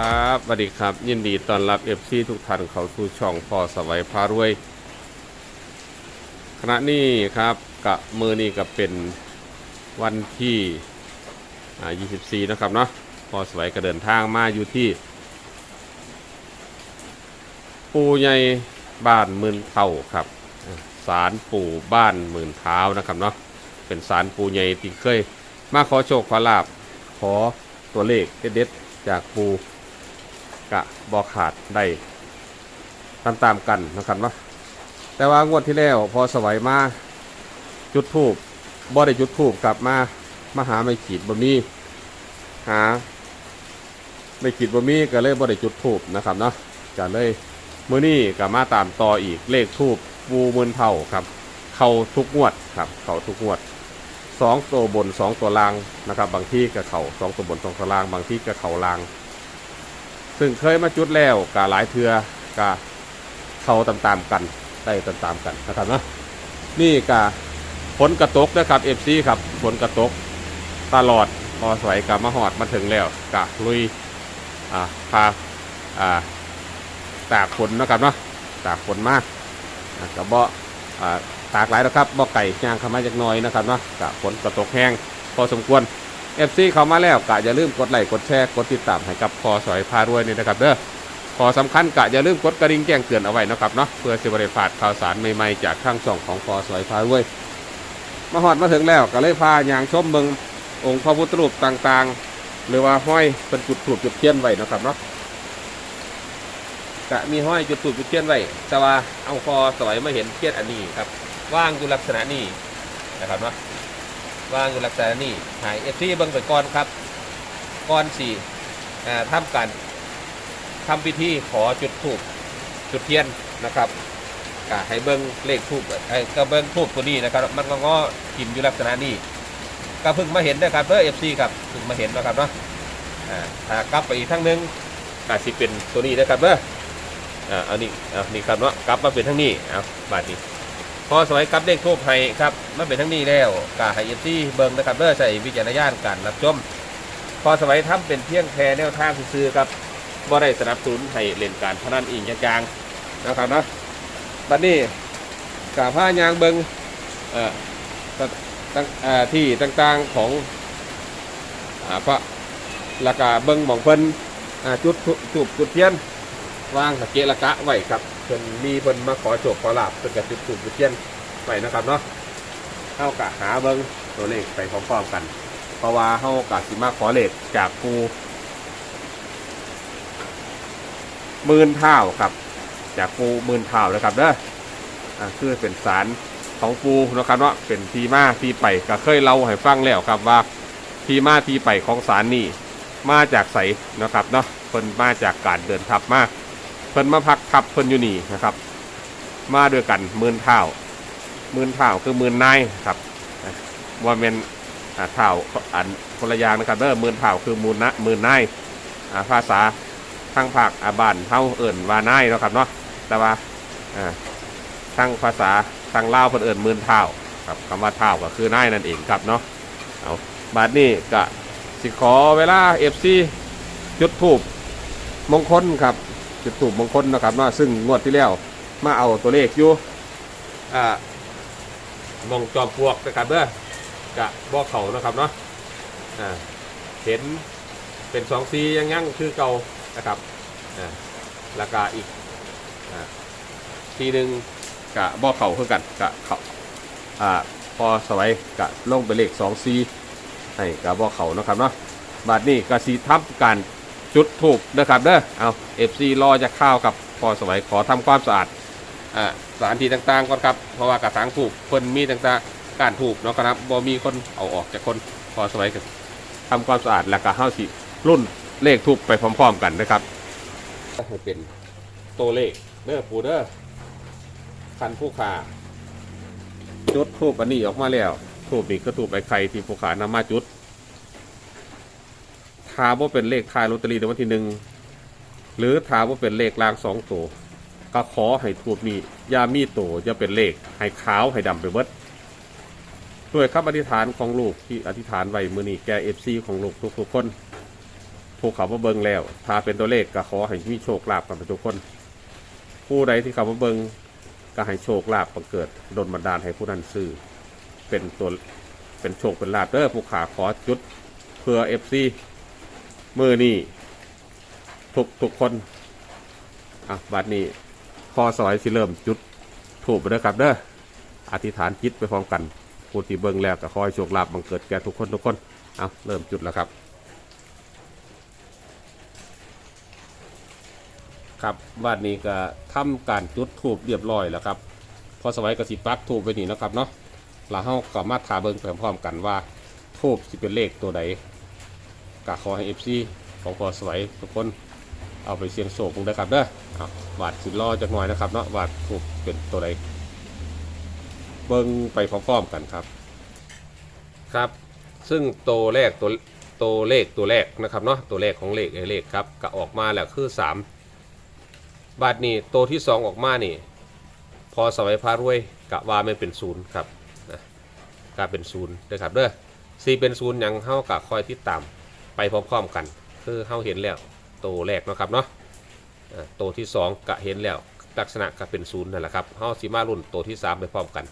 ครับสวัสดีครับ ยินดีต้อนรับเอฟซีทุกท่านเข้าสู่ช่องพอสวัยพารวย ขณะนี้ครับกับมือนี้กับเป็นวันที่อ่า24 นะครับเนาะพอสวัยก็เดินทางมาอยู่ที่ ปูใหญ่บ้านหมื่นเท่าครับอ่าศาลปู่บ้านหมื่นเท้านะครับเนาะเป็นศาลปู่ใหญ่ที่เคย มาขอโชคขอลาบขอตัวเลขเด็ดๆจากปู กะบอขาดได้ตามๆกันนะครับเนาะแต่ว่างวดที่แล้วพอสวัยมาจุดทูบบ่ได้จุดทูบกลับมามาหาไม่ขีดบ่มีหาไม่ขีดบ่มีก็เลยบ่ได้จุดทูบนะครับเนาะก็เลยมือนี้ก็มาตามต่ออีกเลขทูบปูมืนเท่าครับ เข้าทุกงวดครับ เข้าทุกงวดสองตัวบนสองตัวล่างนะครับ บางที่ก็เข่าสองตัวบนสองตัวล่าง บางที่ก็เข่าล่าง ซึ่งเคยมาจุดแล้วก็หลายเทือก็เข้าตามๆกันได้ตามๆกันนะครับเนาะนี่ก็ฝนกระตกนะครับเอฟซีครับฝนกระตกตลอดพอสวยกับมาหอดมาถึงแล้วกะลุยอ่าพาอ่าตากฝนนะครับเนาะตากฝนมากอะกับบ่อ่าตากหลายนะครับบ่ไก่ย่างข้ามาจากน้อยนะครับเนาะกะฝนกระตกแห้งพอสมควร FC เข้ามาแล้วกะอย่าลืมกดไลค์กดแชร์กดติดตามให้กับพอสอยพารวยนี่นะครับเด้อขอสำคัญกะอย่าลืมกดกระดิ่งแจ้งเตือนเอาไว้นะครับเนาะเพื่อสิบริพาดข่าวสารใหม่ๆจากทางช่องของพอสอยพารวยมาหอดมาถึงแล้วก็เลยพายางชมเบิงองค์พระพุทธรูปต่างๆ หรือว่าห้อยเป็นจุดถูกจุดเทียนไว้นะครับเนาะกะมีห้อยจุดตูดจุดเทียนไว้แต่ว่าเอาคอสวยมาเห็นเทียนอันนี้ครับว่างอยู่ลักษณะนี้นะครับเนาะ ว่างอยู่ลักษณะนี้หายเอฟซีเบิ้งไปก่อนครับก่อนสี่อ่าทำการทำพิธีขอจุดทูบจุดเทียนนะครับกะให้เบิ้งเลขทูบไอ้ก็เบิ้งทูบตัวนี้นะครับ มันก็งอกินอยู่ลักษณะนี้ก็เพิ่งมาเห็นนะครับเพื่อเอฟซีครับเพิ่งมาเห็นนะครับเนาะอ่าถ้ากลับไปอีกทั้งนึงก็สิเป็นตัวนี้นะครับเด้ออ่าอานี่เอานี่ครับเนาะกลับมาเป็นทั้งนี้เอาบาทนี้ อสมัยกับเลขทูบให้ครับมาเป็นทั้งนี้แล้วกาให้เอฟซีเบิงนะครับเด้อใส่วิจารณญาณการรับชมพอสมัยทำเป็นเพียงแค่แนวทางซื่อครับบ่ได้สนับสนุนให้เล่นการพนันอิงจางๆนะครับนะบัดนี้กาผ้ายางเบิงเอ่อที่ต่างๆของอาพระล้วก็เบิงหม่องเพิ่นจุดธูปจุดจุดเทียนวางสะเกะระกะไว้ครับ พิ่นมีเพิ่นมาขอโชคขอลาบเพิ่นก็จุดถูกจุดเทียนไว้นะครับเนาะเฮากะหาเบิ่งตัวเลขไปพร้อมๆกัน เพราะว่าเฮากะสิมาขอเลขจากปูหมื่นเท่าครับ จากปูหมื่นเท่านะครับเด้ออ่าคือเป็นสารของปูนะครับเนาะเป็นทีมาทีไปก็เคยเล่าให้ฟังแล้วครับว่าทีมาทีไปของสารนี่มาจากไสนะครับเนาะเพิ่นมาจากการเดินทัพมาก เพิ่นมาพักทัพเพิ่นอยู่นี่นะครับ มาด้วยกันหมื่นเท่าหมื่นเท่าคือหมื่นนายครับว่าเป็นอ่าเท่าอันคนละอย่างนะครับเด้อหมื่นเท่าคือมื่นะหมื่นนายอ่าภาษาทางภาคอาบานเท่าเอิ่นว่านายนะครับเนาะแต่ว่าอ่าทางภาษาทางลาวเพิ่นเอิ่นหมื่นเท่าครับคำว่าเท่าก็คือนายนั่นเองครับเนาะเอาบาดนี้ก็สิขอเวลา FC จุดทูบมงคลครับ จุดทูบมงคลนะครับเนาะซึ่งงวดที่แล้วมาเอาตัวเลขอยู่อ่ามองจอมปลวกนะครับเด้อกะบ่อเขานะครับเนาะอ่าเห็นเป็นสองสียังยังคือเก่านะครับอ่าแล้วก็อีกอ่าทีหนึ่งกะบ่อเขาคือกันกะเขาอ่าพอสวัยกะลงไปเลขสองสีให้กะบ่อเขานะครับเนาะบาดนี้ก็สีทับการ จุดถูกนะครับเด้อเอาเอฟซีรอจะเข้าวกับพอสวัยขอทำความสะอาดอ่าสถานที่ต่างๆก่อนครับเพราะว่ากระถางถูกคนมีต่างๆการถูกเนาะครับบ่มีคนเอาออกจากคนพอสวัยกับทำความสะอาดแล้วก็เฮาสิรุ่นเลขถูกไปพร้อม ๆ กันนะครับให้เป็นตัวเลขเด้อปูเด้อคันผู้ขาจุดทูบอันนี้ออกมาแล้วทูบนี่ก็ทูบไอ้ไข่ที่ผู้ขานำมาจุด ถามว่าเป็นเลขท้ายลอตเตอรี่ในวันที่หนึ่งหรือถามว่าเป็นเลขรางสองตัวก็ขอให้ทูบนี้อย่ามีตัวอย่าเป็นเลขให้ขาวให้ดำไปเบิดด้วยคำอธิษฐานของลูกที่อธิษฐานไว้มือนี้แกเอฟซีของลูกทุกๆคนผู้เขามาเบิงแล้วถ้าเป็นตัวเลขก็ขอให้มีโชคลาภกันทุกคน ผู้ใดที่เขามาเบิงก็ให้โชคลาภบังเกิดดลบันดาลให้ผู้นั้นซื้อเป็นตัวเป็นโชคเป็นลาภเด้อผู้ขาขอจุดเพื่อเอฟซี มือนี่ทุกทุกคนอะบัดนี้พอสอยสิเริ่มจุดถูกไปเด้อครับเด้ออธิษฐานจิตไปพร้อมกันผู้ที่เบิงแล้วก็ขอให้โชคลาภบังเกิดแก่ทุกคนทุกคนเอาเริ่มจุดแล้วครับ ครับวันนี้ก็ทำการจุดทูบเรียบร้อยแล้วครับ พอสวัยก็สิปักทูบไปนี่นะครับเนาะแล้วเฮาก็มาถาเบิ่งไปพร้อมๆกันว่าทูบสิเป็นเลขตัวใด ก็ขอให้ FC ของพอสวยทุกคนเอาไปเสี่ยงโชคกันเด้ครับเด้อเอาวาดสิรอจักหน่อยนะครับเนาะวาดทูบเป็นตัวใดเบิ่งไปพร้อมๆกันครับ ครับ ซึ่งตัวแรกตัวตัวเลขตัวแรกนะครับเนาะตัวแรกของเลขไอ้เลขครับก็ออกมาแล้วคือ 3 บาทนี้ตัวที่ 2 ออกมานี่ พอสวัยพารวยกะว่าไม่เป็นศูนย์ครับนะกะเป็นศูนย์นะครับเด้อซีเป็นศูนย์ยังเฮากะคอยติดตาม ไปพร้อมๆกัน คือเฮาเห็นแล้วตัวแรกเนาะครับเนาะอ่าตัวที่ 2 กะเห็นแล้วลักษณะกะเป็นศูนย์นั่นแหละครับเฮาสิมารุ่นตัวที่ 3 ไปพร้อมกัน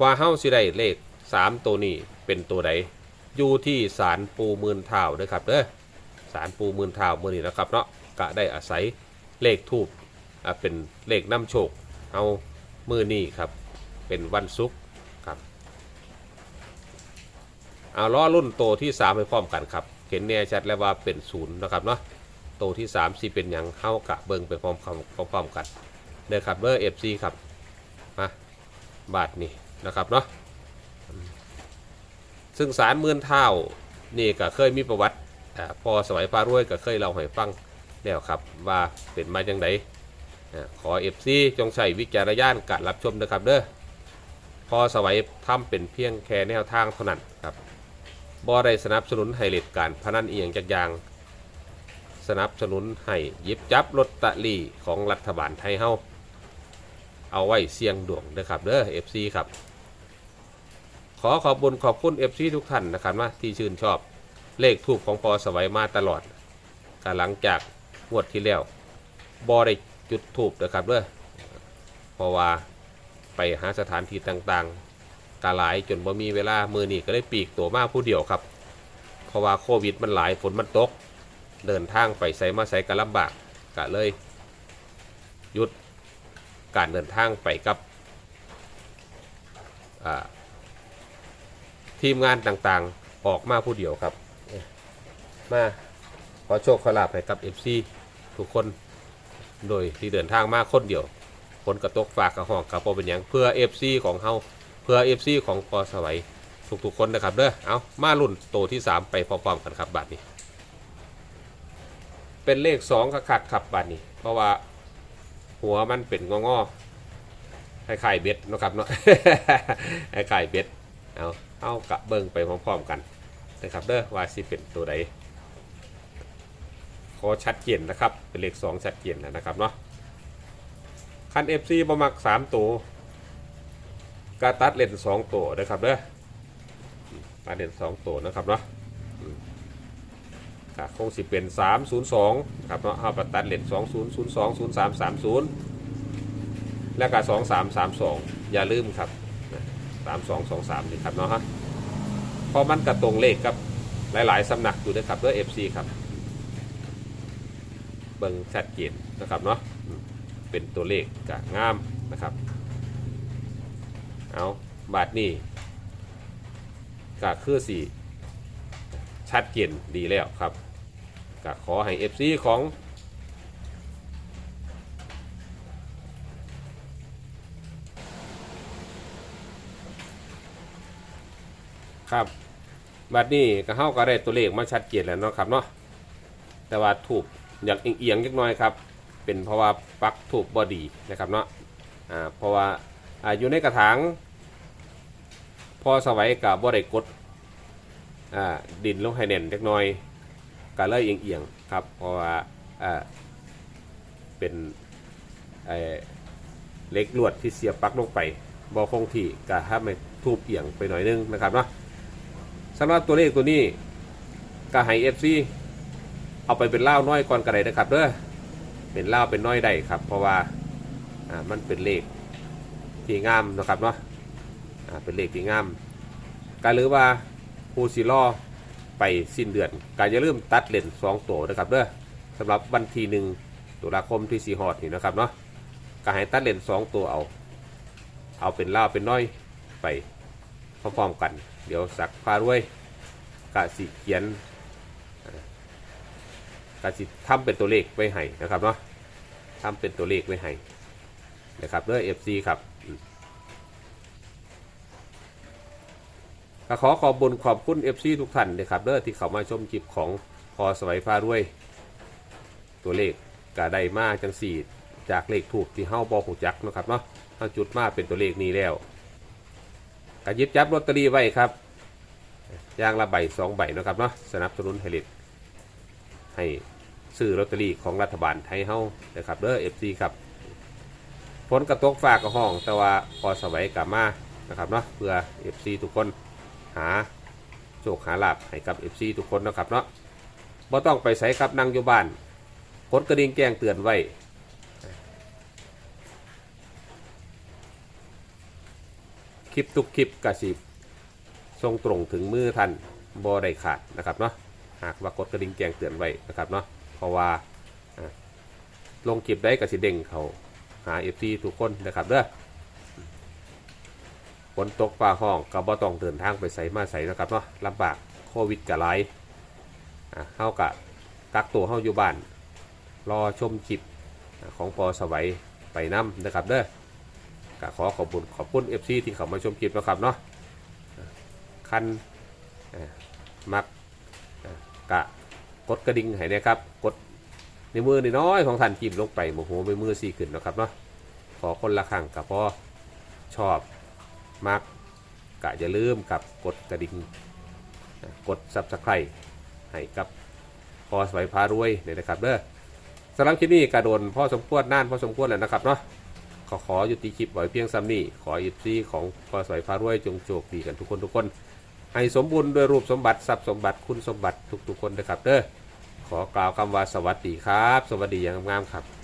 ว่าเฮาสิได้เลข 3 ตัวนี้เป็นตัวใดอยู่ที่ศาลปูมื่นเท่าเด้อครับเด้อศาลปูมื่นเท่ามือนี้นะครับเนาะกะได้อาศัยเลขทูบเป็นเลขนำโชค เอามือนี้ครับ เป็นวันศุกร์ครับ เอาล้อรุ่นโตวที่ 3 ไปพร้อมกันครับ เห็นแน่ชัดแล้วว่าเป็นศูนย์นะครับเนาะโตที่3สิเป็นหยังเข้ากะเบิงไปพร้อมๆพร้อมกันเด้อครับเบอร์เอฟซีครับมาบาทนี้นะครับเนาะซึ่งสารหมื่นเท่านี่ก็เคยมีประวัติอ่พอสมัยพารวยก็เคยเล่าให้ฟังแล้วครับว่าเป็นมาจังไดขอเอฟซีจงใช้วิจารณญาณการรับชมนะครับเด้อพอสวัยทำเป็นเพียงแค่แนวทางเท่านั้นครับ บ่ได้สนับสนุนให้เล่นการพนันเอียงจากอย่าง สนับสนุนให้ยิบจับลอตเตอรี่ของรัฐบาลไทยเฮาเอาไว้เสี่ยงดวงนะครับเด้อ FC ครับ ขอขอบคุญขอบคุณ FC ทุกท่านนะครับว่าที่ชื่นชอบเลขทูปของพอสวัยมาตลอดการหลังจากงวดที่แล้วบ่ได้จุดถูกนะครับเด้อเพราะว่าไปหาสถานที่ต่างๆ กาหลายจนบ่มีเวลามือนี่ก็ได้ปีกตัวมากผู้เดียวครับ เพราะว่าโควิดมันหลายฝนมันตก เดินทางไปใส่มาใส่กันลำบากก็เลยหยุดการเดินทางไปกับทีมงานต่างๆออกมาผู้เดียวครับ มาขอโชคขอลาภให้กับ FC ทุกคนโดยที่เดินทางมาคนเดียวฝนกระตกฝากกระห้องกระโปเป็นหยังเพื่อ FC ของเฮา เพื่อ FC ของพอสวัยทุกๆคนนะครับเด้อเอามารุ่นโตที่ 3 ไปพร้อมๆกันครับบัตรนี้ เป็นเลข2คักๆครับบัตรนี้ เพราะว่าหัวมันเป็นงอๆคล้ายๆเบ็ดนะครับเนาะคล้ายๆเบ็ดเอาเอากะเบิงไปพร้อมๆกันนะครับเด้อว่าสิเป็นตัวใดขอชัดเจนนะครับ เป็นเลข2ชัดเจนแล้วนะครับเนาะคัน FC ประมัก3ตัว กาตัดเลน2ตัวนะครับเด้อตัดเลน2ตัวนะครับเนาะก็คงสิเป็น302ครับเนาะเอาไปตัดเลนส์2002 03 30แล้วก็2332อย่าลืมครับนะ3223นี่ครับเนาะฮะพราะมันกระตรงเลขกับหลายๆสำนักอยู่ด้วยครับด้วย FC ครับเบิ่งชัดเจนนะครับเนาะเป็นตัวเลขกะงามนะครับ เอาบาทนี้กะคือสีชัดเจนดีแล้วครับกะขอให้ FC ของครับบัดนี้ก็เฮาก็ได้ตัวเลขมาชัดเจนแล้วเนาะครับเนาะแต่ว่าถูกอยากเอียงๆจักหน่อยครับ เป็นเพราะว่าปลั๊กถูกบอดีนะครับเนาะอ่าเพราะว่า อ่าอยู่ในกระถางพอสวัยกับบ่ได้กดอ่าดินลงให้แน่นจักน่อยก็เลยเอียงๆครับเพราะว่าอ่าเป็นเหล็กลวดที่เสียบปลั๊กลงไปบ่คงที่ก็ทำให้ทูบเอียงไปหน่อยนึงนะครับเนาะสำหรับตัวเลขตัวนี้ก็ให้ FC เเอาไปเป็นเล่าน้อยก่อนกระไดนะครับเด้อเป็นเล่าเป็นน้อยได้ครับ เพราะว่าอ่ามันเป็นเลข ที่งามนะครับเนาะอ่าเป็นเลขที่งามก็หรือว่าผู้สิรอไปสิ้นเดือนก็อย่าลืมตัดเลนสองตัวนะครับเด้อสำหรับวันที่หนึ่งตุลาคมที่สีหอดนี่นะครับเนาะก็ให้ตัดเลนสองตัวเอา เอาเป็นเล่าเป็นน้อยไปพร้อมๆกัน เดี๋ยวสักพารวยกะสิเขียนก็สิทำเป็นตัวเลขไว้ให้นะครับเนาะทำเป็นตัวเลขไว้ให้นะครับด้วย FC ครับอืม ก็ขอขอบบุญขอบคุณ FC ทุกท่านนะครับเด้อที่เข้ามาชมคลิปของพอสวัยฟ้าด้วย ตัวเลขก็ได้มาจังสี่จากเลขถูกที่เฮ้าบอหูจักนะครับเนาะเฮาจุดมาเป็นตัวเลขนี้แล้วก็หยิบจับลอตเตอรี่ไว้ครับย่างละใบสองใบนะครับเนาะสนับสนุนให้เล็ดให้ซื้อลอตเตอรี่ของรัฐบาลไทยเฮ้านะครับเด้อ FC ครับผลกระตกฝากกับห้องแต่ว่าพอสวัยกลับมานะครับเนาะเพื่อ FC ทุกคน หาโชคหาลาบให้กับ FC ทุกคนนะครับเนาะบ่ต้องไปใส่ครับนั่งอยู่บ้านกดกระดิ่งแจ้งเตือนไว้คลิปทุกคลิปกระสิบส่งตรงถึงมือท่านบ่ได้ขาดนะครับเนาะหากว่ากดกระดิ่งแจ้งเตือนไว้นะครับเนาะเพราะว่าลงคลิปได้กับสิเด้งเขาหาเอฟซีทุกคนนะครับเด้อ นตกฟ้าห้องก็บ่ต้องเดินทางไปใส่มาใส่นะครับเนาะลำบากโควิดกะไรอ่าเฮากะกักตัวเฮาอยู่บ้าน รอชมคลิปของปอสวัยไปน้ำนะครับเด้อก็ขอขอบคุณขอบคุณ FC ที่เข้ามาชมคลิปนะครับเนาะคันมักกะกดกระดิ่งให้นะครับ กดในมือน้อยของท่านจิ้มลงไปโมโหไปมือสี่ขึ้นนะครับเนาะขอคนละครั้งกับพอชอบ มักกะอย่าลืมกับกดกระดิ่งกดซับสไครต์ให้กับพอสวยพารวยเนี่ยนะครับเด้อสำหรับคลิปนี้กระโดนพ่อสมควรน่านพ่อสมควรแล้วนะครับเนาะขอขอยุติคลิปไว้เพียงซ้ำนี้ขออิซีของพอสวยพารวยจงโชคดีกันทุกคนทุกคน ให้สมบูรณ์ด้วยรูปสมบัติทรัพย์สมบัติคุณสมบัติทุกๆคนนะครับเด้อขอกล่าวคำว่าสวัสดีครับ สวัสดีอย่างงามครับ